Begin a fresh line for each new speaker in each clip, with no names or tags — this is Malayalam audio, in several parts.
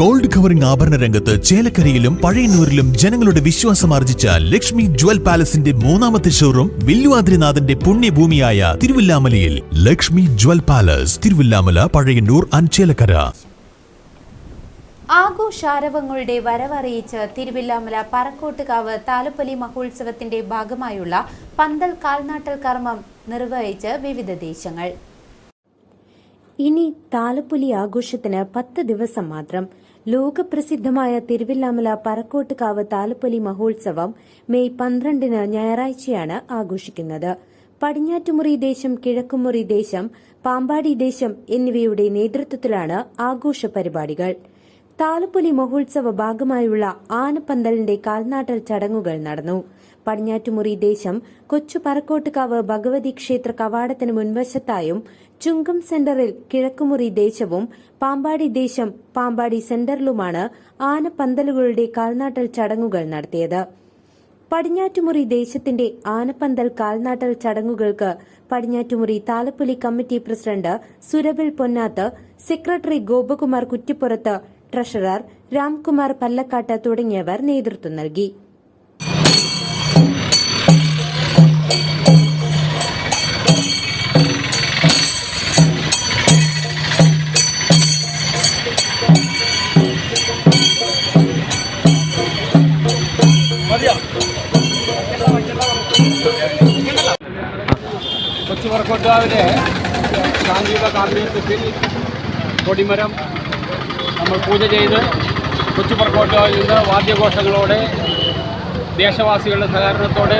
ഗോൾഡ് കവറിംഗ് ആഭരണ രംഗത്ത് ചേലക്കരയിലും പഴയന്നൂരിലും ജനങ്ങളുടെ വിശ്വാസം ആർജിച്ച ലക്ഷ്മി ജ്വൽ പാലസിന്റെ മൂന്നാമത്തെ ഷോറൂം വില്ലുവാദ്രിനാഥന്റെ പുണ്യഭൂമിയായ തിരുവില്ലാമലയിൽ. Lakshmi jewel palace Thiruvilwamala Pazhayannur and Chelakkara.
ആഘോഷാരവങ്ങളുടെ വരവറിയിച്ച് തിരുവില്ലാമല പറക്കോട്ടുകാവ് താലപ്പൊലി മഹോത്സവത്തിന്റെ ഭാഗമായുള്ള പന്തൽ കാൽനാട്ടൽ കർമ്മം നിർവഹിച്ച് വിവിധ ദേശങ്ങൾ. ഇനി താലപ്പൊലി ആഘോഷത്തിന് പത്ത് ദിവസം മാത്രം. ലോകപ്രസിദ്ധമായ തിരുവില്ലാമല പറക്കോട്ടുകാവ് താലപ്പൊലി മഹോത്സവം മെയ് പന്ത്രണ്ടിന് ഞായറാഴ്ചയാണ് ആഘോഷിക്കുന്നത്. പടിഞ്ഞാറ്റുമുറി ദേശം കിഴക്കുമുറി ദേശം പാമ്പാടി ദേശം എന്നിവയുടെ നേതൃത്വത്തിലാണ് ആഘോഷ പരിപാടികൾ. താലപ്പൊലി മഹോത്സവ ഭാഗമായുള്ള ആനപ്പന്തലിന്റെ കാൽനാട്ടൽ ചടങ്ങുകൾ നടന്നു. പടിഞ്ഞാറ്റുമുറി ദേശം കൊച്ചു പറക്കോട്ടുകാവ് ഭഗവതി ക്ഷേത്ര കവാടത്തിന് മുൻവശത്തായും ചുങ്കം സെന്ററിൽ കിഴക്കുമുറി ദേശവും പാമ്പാടി ദേശം പാമ്പാടി സെന്ററിലുമാണ് ആനപ്പന്തലുകളുടെ കാൽനാട്ടൽ ചടങ്ങുകൾ നടത്തിയത്. പടിഞ്ഞാറ്റുമുറി ദേശത്തിന്റെ ആനപ്പന്തൽ കാൽനാട്ടൽ ചടങ്ങുകൾക്ക് Padinjattumuri Thalappoli committee president Surabil Ponnath secretary Gopakumar കുറ്റിപ്പുറത്ത് treasurer Ramkumar പല്ലക്കാട്ട് തുടങ്ങിയവർ നേതൃത്വം നൽകി.
കൊച്ചു ശാന്തിയുടെ സാങ്കേതിക കാർമ്മികത്വത്തിൽ കൊടിമരം നമ്മൾ പൂജ ചെയ്ത് കൊച്ചുപുറക്കോട്ടയിൽ നിന്ന് വാദ്യഘോഷങ്ങളോടെ ദേശവാസികളുടെ സഹകരണത്തോടെ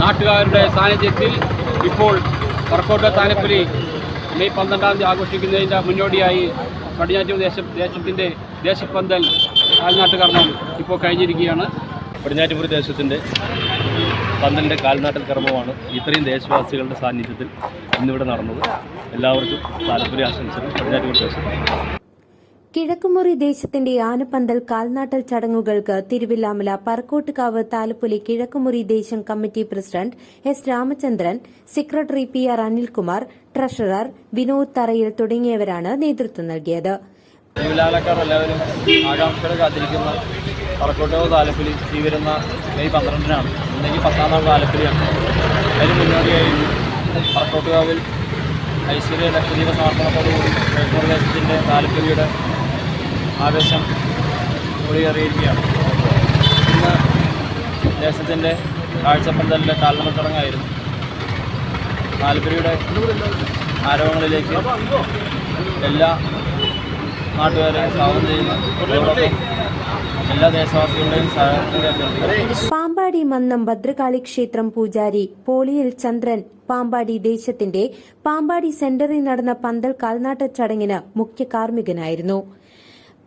നാട്ടുകാരുടെ സാന്നിധ്യത്തിൽ ഇപ്പോൾ പറക്കോട്ട് താലപ്പുരി മെയ് പന്ത്രണ്ടാം തീയതി ആഘോഷിക്കുന്നതിന്റെ മുന്നോടിയായി പടിഞ്ഞാറ്റൂർ ദേശ ദേശത്തിന്റെ ദേശപ്പന്തൽ കാൽനാട്ടുകർമ്മം ഇപ്പോൾ കഴിഞ്ഞിരിക്കുകയാണ്.
പടിഞ്ഞാറ്റുപുരി ദേശത്തിന്റെ പന്തലിന്റെ കാൽനാട്ടൽ കർമ്മമാണ് ഇത്രയും ദേശവാസികളുടെ സാന്നിധ്യത്തിൽ ഇന്നിവിടെ നടന്നത്. എല്ലാവർക്കും താല്പര്യ ആശംസകൾ. പടിഞ്ഞാറ്റുപുരി ദേശം.
കിഴക്കുമുറി ദേശത്തിന്റെ ആനപ്പന്തൽ കാൽനാട്ടൽ ചടങ്ങുകൾക്ക് തിരുവില്ലാമല പറക്കോട്ടുകാവ് താലപ്പൊലി കിഴക്കുമുറി ദേശം committee president S Ramachandran secretary P R Anilkumar treasurer Vinod Tharayil തുടങ്ങിയവരാണ് നേതൃത്വം നൽകിയത്.
പറക്കോട്ടുകാവ് താലപ്പൊലി ഈ മെയ് പന്ത്രണ്ടിനാണ്. പത്താം നാൾ താലപ്പൊലിയാണ്. അതിന് മുന്നോടിയായി പറക്കോട്ടുകാവിൽ ഐശ്വര്യ ലക്ഷദ്വീപ സമർപ്പണത്തോടുകൂടി കഴിഞ്ഞ ദേശത്തിന്റെ താലപ്പൊലിയുടെ ആവേശം ഒളിയേറിയിരിക്കുകയാണ്. ഇന്ന് ദേശത്തിന്റെ കാഴ്ചപ്പന്തലിന്റെ കാൽനട ചടങ്ങായിരുന്നു താലപ്പൊലിയുടെ ആരോപണങ്ങളിലേക്ക് എല്ലാ നാട്ടുകാരെയും സ്വാഗതം ചെയ്യുന്നു.
പാമ്പാടി മന്നം ഭദ്രകാളി ക്ഷേത്രം പൂജാരി പോളിയിൽ ചന്ദ്രൻ പാമ്പാടി ദേശത്തിന്റെ പാമ്പാടി സെന്ററിൽ നടന്ന പന്തൽ കാൽനാട്ട ചടങ്ങിന് മുഖ്യ കാർമ്മികനായിരുന്നു.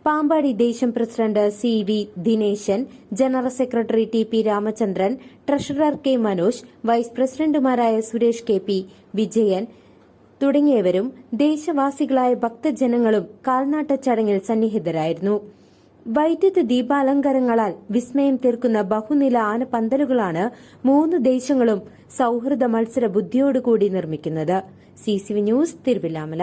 പാമ്പാടി ദേശം president C V Dineshan general secretary T P Ramachandran treasurer K Manoj vice പ്രസിഡന്റുമാരായ സുരേഷ് കെ പി വിജയൻ തുടങ്ങിയവരും ദേശവാസികളായ ഭക്തജനങ്ങളും കാൽനാട്ട ചടങ്ങിൽ സന്നിഹിതരായിരുന്നു. വൈദ്യുത ദീപാലങ്കാരങ്ങളാൽ വിസ്മയം തീർക്കുന്ന ബഹുനില ആനപ്പന്തലുകളാണ് മൂന്ന് ദേശങ്ങളും സൌഹൃദ മത്സര ബുദ്ധിയോടുകൂടി നിർമ്മിക്കുന്നത്. C news Thiruvilwamala.